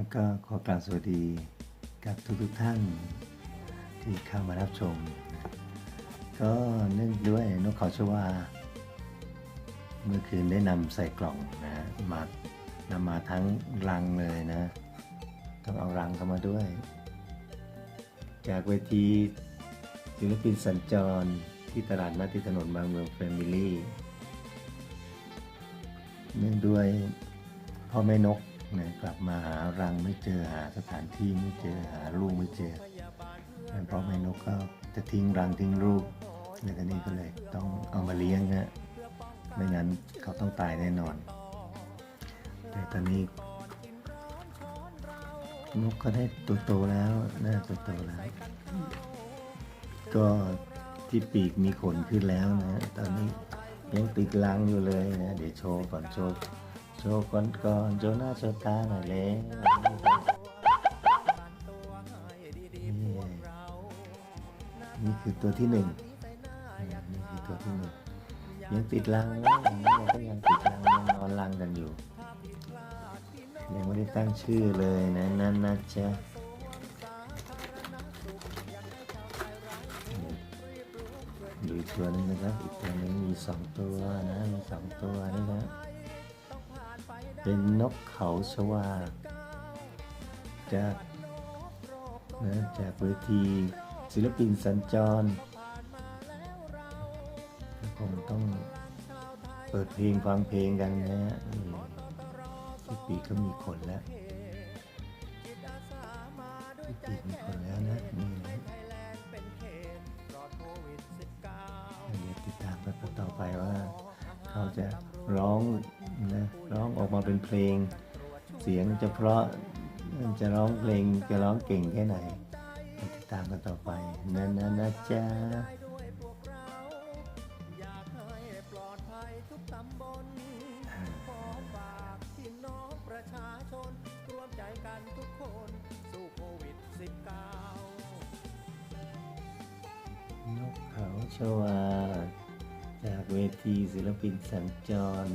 แล้วก็ขอกราบสวัสดีกับทุกๆท่านที่เข้ามารับชม ก็เนื่องด้วยนกเขาชวา เมื่อคืนได้นำใส่กล่องนะมานำมาทั้งรังเลยนะต้องเอารังเข้ามาด้วย จากเวทีศิลปินสัญจรที่ตลาดนัดที่ถนนบางเมืองแฟมิลี่ เนื่องด้วยพ่อแม่นก นะกลับมาหารังไม่เจอหาสถานที่ไม่เจอหาลูกไม่เจอแล้วพ่อแม่นกก็จะทิ้งรังทิ้งลูกในตอนนี้ก็เลยต้องเอามาเลี้ยงฮะไม่งั้นเขาต้องตายแน่นอน แต่ตอนนี้นกก็ได้ตัวโตแล้วน่าตัวโตแล้ว ก็ที่ปีกมีขนขึ้นแล้วนะ ตอนนี้ยังติดลังอยู่เลยนะ เดี๋ยวโชว์ก่อนโชว์ โชว์ก่อนก่อนโชว์หน้าโชว์ตาหน่อยเลยนี่นี่คือตัวที่หนึ่งนี่คือตัวที่หนึ่งยังติดลังนะยังก็ยังติดลังยังนอนลังกันอยู่ยังไม่ได้ตั้งชื่อเลยนะนั่นนะจ๊ะดูอีกตัวนึงนะครับ อีกตัวหนึงมีสองตัวนะ มีสองตัวนี่นะ เป็นนกเขาชวาจากนะจากเวทีศิลปินสัญจรก็คงต้องเปิดเพลงฟังเพลงกันนะฮะที่ปีก็มีขนแล้วที่ปีกมีขนแล้วนะนี่นะเดี๋ยวติดตามกันต่อไปว่า เขาจะร้องนะร้องออกมาเป็นเพลง เสียงจะเพราะจะร้องเพลงจะร้องเก่งแค่ไหนติดตามกันต่อไปนะนะนะจ๊ะนกเขาชวา จากเวทีศิลปินสัญจร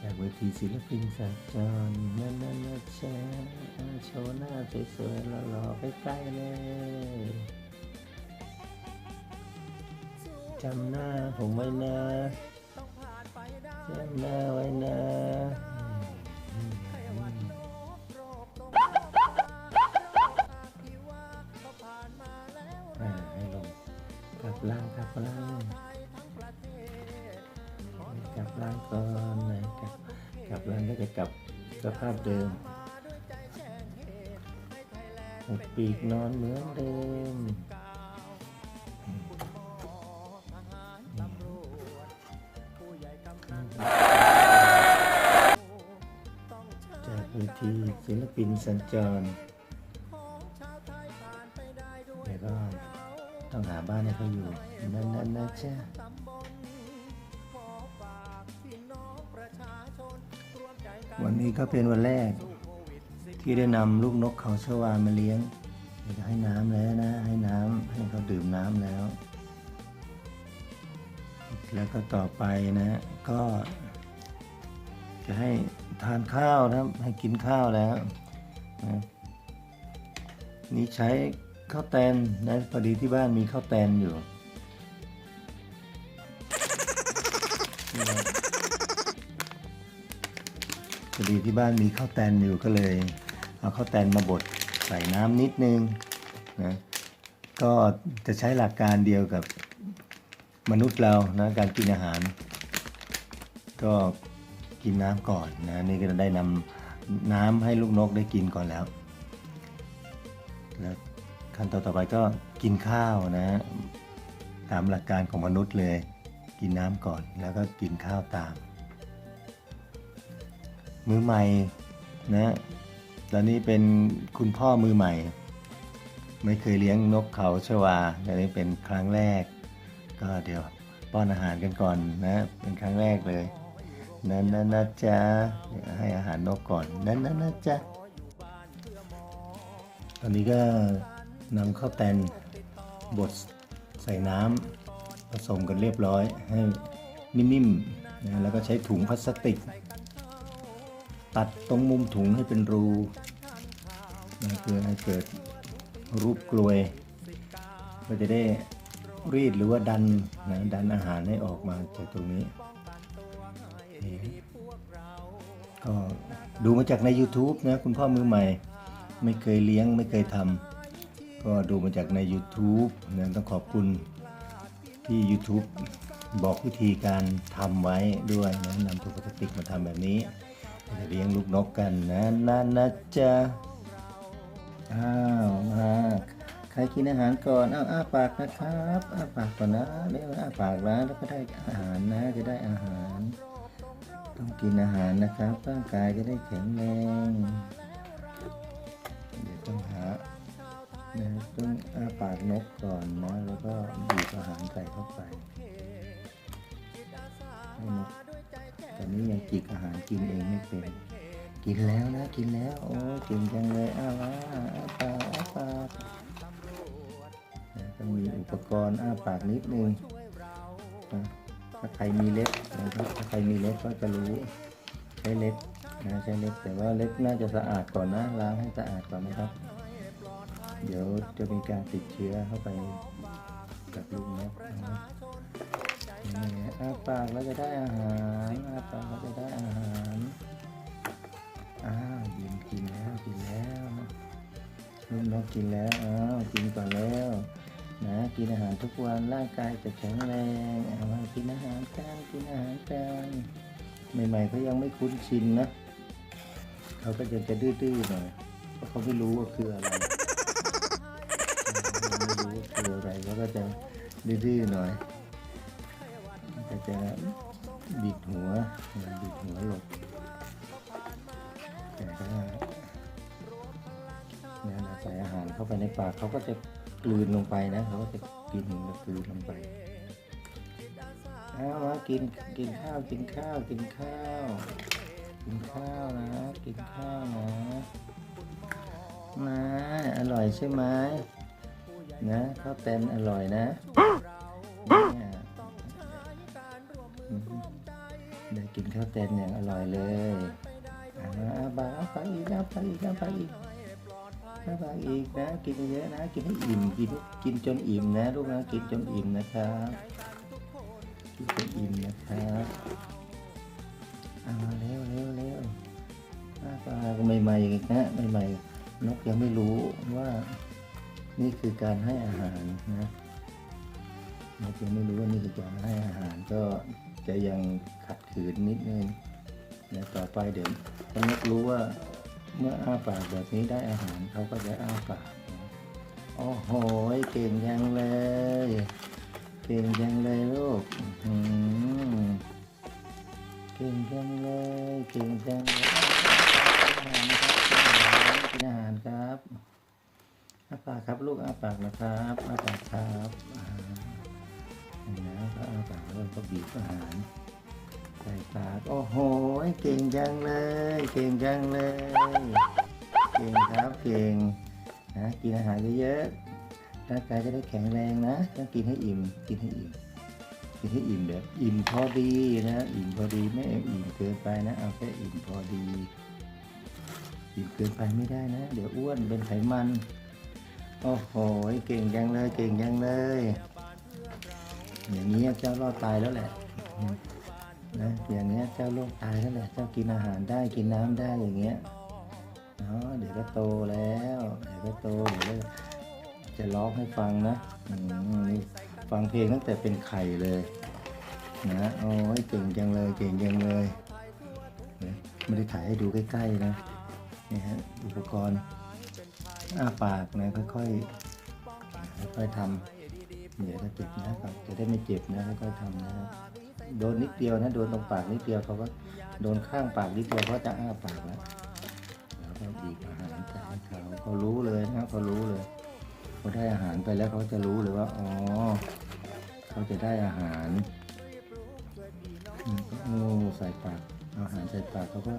จากเวทีศิลปินสัญจรนั่นนั่นนะจ๊ะโชว์หน้าสวยๆหล่อๆไปใกล้ๆเลยจำหน้าผมไว้นะจำหน้าไว้นะ ลับล่างก่อนนะกลับกลับล่างก็จะกลับสภาพเดิมหกปีกนอนเหมือนเดิมจากเวทีศิลปินสัญจรเดี๋ยวก็ต้องหาบ้านให้เขาอยู่นั่นนั่นนะจ๊ะ วันนี้ก็เป็นวันแรก ที่ได้นำลูกนกเขาชวามาเลี้ยงจะให้น้ำแล้วนะ ให้น้ำให้เขาดื่มน้ำแล้ว แล้วก็ต่อไปนะ ก็ จะให้ทานข้าวนะให้กินข้าวแล้วนะนี่ใช้ข้าวแตนนะพอดีที่บ้านมีข้าวแตนอยู่ อดีที่บ้านมีข้าวแตนอยู่ก็เลย เอาข้าวแตนมาบดใส่น้ำนิดนึงนะก็จะใช้หลักการเดียวกับมนุษย์เรานะการกินอาหาร ก็กินน้ำก่อนนะนี่ก็จะได้นำน้ำให้ลูกนกได้กินก่อนแล้วแล้วขั้นตอนต่อไปก็กินข้าวนะตามหลักการของมนุษย์เลย กินน้ำก่อนแล้วก็กินข้าวตาม มือใหม่นะตอนนี้เป็นคุณพ่อมือใหม่ ไม่เคยเลี้ยงนกเขาชวาอันนี้เป็นครั้งแรก ก็เดี๋ยวป้อนอาหารกันก่อนนะ เป็นครั้งแรกเลยนั่นนะนะจ๊ะให้อาหารนกก่อนนั่นนะนะจ๊ะตอนนี้ก็นำข้าวแตนบดใส่น้ำผสมกันเรียบร้อยให้นิ่มๆนะแล้วก็ใช้ถุงพลาสติก ตัดตรงมุมถุงให้เป็นรูนะเพื่อให้เกิดรูปกลวย ก็จะได้รีดหรือว่าดันนะดันอาหารให้ออกมาจากตรงนี้ ก็ดูมาจากใน YouTube นะคุณพ่อมือใหม่ ไม่เคยเลี้ยงไม่เคยทำก็ดูมาจากใน YouTube นะต้องขอบคุณที่ YouTube บอกวิธีการทำไว้ด้วยนะนำถุงพลาสติกมาทำแบบนี้ เลี้ยงลูกนกกันนะนะนะจ๊ะอ้าวมาใครกินอาหารก่อนอ้าวอ้าปากนะครับอ้าปากก่อนนะเร็วอ้าปากนะแล้วก็ได้อาหารนะจะได้อาหาร ต้องกินอาหารนะครับร่างกายจะได้แข็งแรงเดี๋ยวต้องหานะต้องอ้าปากนกก่อนนะแล้วก็บีบอาหารใส่เข้าไปให้นก นี้ยังจิกอาหารกินเองไม่เป็น กินแล้วนะกินแล้วโอ้ยเก่งจังเลยอ้าวอ้าอาปากอ้าปากต้องมีอุปกรณ์อ้าปากนิดนึงถ้าใครมีเล็บนะครับถ้าใครมีเล็บก็จะรู้ใช้เล็บนะใช้เล็บแต่ว่าเล็บน่าจะสะอาดก่อนนะล้างให้สะอาดก่อนนะครับ เดี๋ยวจะมีการติดเชื้อเข้าไปกับลูกนกนะครับนี่อ้าปากแล้วจะได้อาหาร นกกินแล้วอ้าวกินก่อนแล้วนะกินอาหารทุกวันร่างกายจะแข็งแรงเอากินอาหารกันกินอาหารกันใหม่ๆเขายังไม่คุ้นชินนะเขาก็จะจะดื้อๆหน่อยเพราะเขาไม่รู้ว่าคืออะไรไม่รู้ว่าคืออะไรเขาก็จะดื้อๆหน่อยก็จะบิดหัวบิดหัวหลบแต่ถ้าหารเข้าไปในปากเขาก็จะกลืนลงไปนะเขาก็จะกินแล้วกลืนลงไปเอามากินกินข้าวกินข้าวกินข้าวกินข้าวนะกินข้าวนะนะอร่อยใช่ไหมนะข้าวเต็นอร่อยนะเนี่ยอืมได้กินข้าวเต็นอย่างอร่อยเลยอ่าบาเอาไปอีกเอาไปอีกเอาไปอีก เอาไปอีกนะ กินเยอะๆนะ กินให้อิ่ม กินกินจนอิ่มนะลูกนะ กินจนอิ่มนะครับ กินจนอิ่มนะครับเอาเร็วเร็วเร็วปลาใหม่ๆอีกนะใหม่ๆนกยังไม่รู้ว่า นี่คือการให้อาหารนะนกยังไม่รู้ว่านี่คือการให้อาหารก็จะยังขัดขืนนิดนึงเดี๋ยวต่อไปเดี๋ยวถ้านกรู้ว่า เมื่ออ้าปากแบบนี้ได้อาหารเขาก็จะอ้าปากโอ้โหเก่งยังเลย เก่งยังเลยลูกเก่งจังเลยเก่งจังเลยกินอาหารครับอ้าปากครับลูกอ้าปากนะครับอ้าปากครับอ่าเนไหมก็อ้าปากแล้วก็บีบอาหาร ใส่ปากโอ้โห เก่งจังเลย เก่งจังเลย เก่งครับ เก่งนะกินอาหารเยอะๆร่างกายจะได้แข็งแรงนะต้องกินให้อิ่ม กินให้อิ่ม กินให้อิ่มแบบอิ่มพอดีนะ อิ่มพอดีไม่อิ่มเกินไปนะ เอาแค่อิ่มพอดี อิ่มเกินไปไม่ได้นะ เดี๋ยวอ้วนเป็นไขมัน โอ้โห เก่งจังเลย เก่งจังเลย อย่างนี้เจ้ารอดตายแล้วแหละ นะอย่างเงี้ยเจ้าโรคตายแล้วแหละเจ้ากินอาหารได้กินน้ำได้อย่างเงี้ยเนาะเดี๋ยวก็โตแล้วเดี๋ยวก็โตเดี๋ยวจะร้องให้ฟังนะอืมนี่ฟังเพลงตั้งแต่เป็นไข่เลยนะโอ้ยเก่งจังเลยเก่งจังเลยนะไม่ได้ถ่ายให้ดูใกล้ๆนะนี่ฮะอุปกรณ์อ้าปากนะค่อยๆค่อยๆทำเดี๋ยวถ้าเจ็บนะครับจะได้ไม่เจ็บนะค่อยๆทำนะครับ โดนนิดเดียวนะโดนตรงปากนิดเดียวเขาก็โดนข้างปากนิดเดียวเขาจะอ้าปากแล้วแล้วก็บีบอาหารใส่ให้เขาเขารู้เลยนะเขารู้เลยเขาได้อาหารไปแล้วเขาจะรู้เลยว่าอ๋อเขาจะได้อาหารอืมก็โอ้ใส่ปากอาหารใส่ปากเขาก็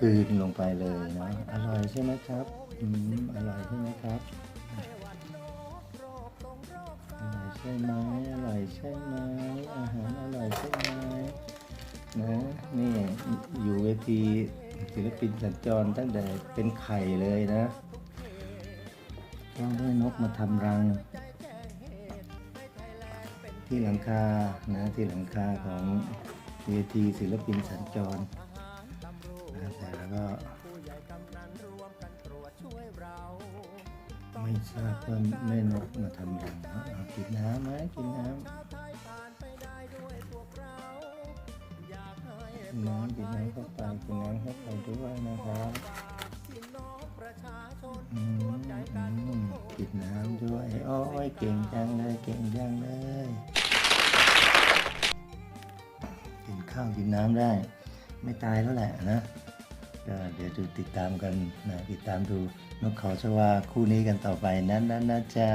กืนลงไปเลยนะอร่อยใช่ไหมครับ อืมอร่อยใช่ไหมครับ ช่ไหมอร่อยใช่ไหมอาหารอร่อยใช่ไหมนะนี่อยู่เวทีศิลปินสัญจรตั้งแต่เป็นไข่เลยนะเราได้นกมาทำรัง ที่หลังคานะที่หลังคาของเวทีศิลปินสัญจรนะแต่แล้วก็ ไม่ทราบว่าแม่นกมาทำรังนะเอกินน้ำไหมกินน้ำน้ำกินน้ำเข้าไปกินน้ำเข้าไปด้วยนะครับอืมอืมกินน้ำด้วยโอ้ยเก่งจังเลยเก่งจังเลยกินข้าวกินน้ำได้ ไม่ตายแล้วแหละนะก็เดี๋ยวดูติดตามกันนะติดตามดู นกเขาชวาคู่นี้กันต่อไปนั้นนั้นนะจ๊ะ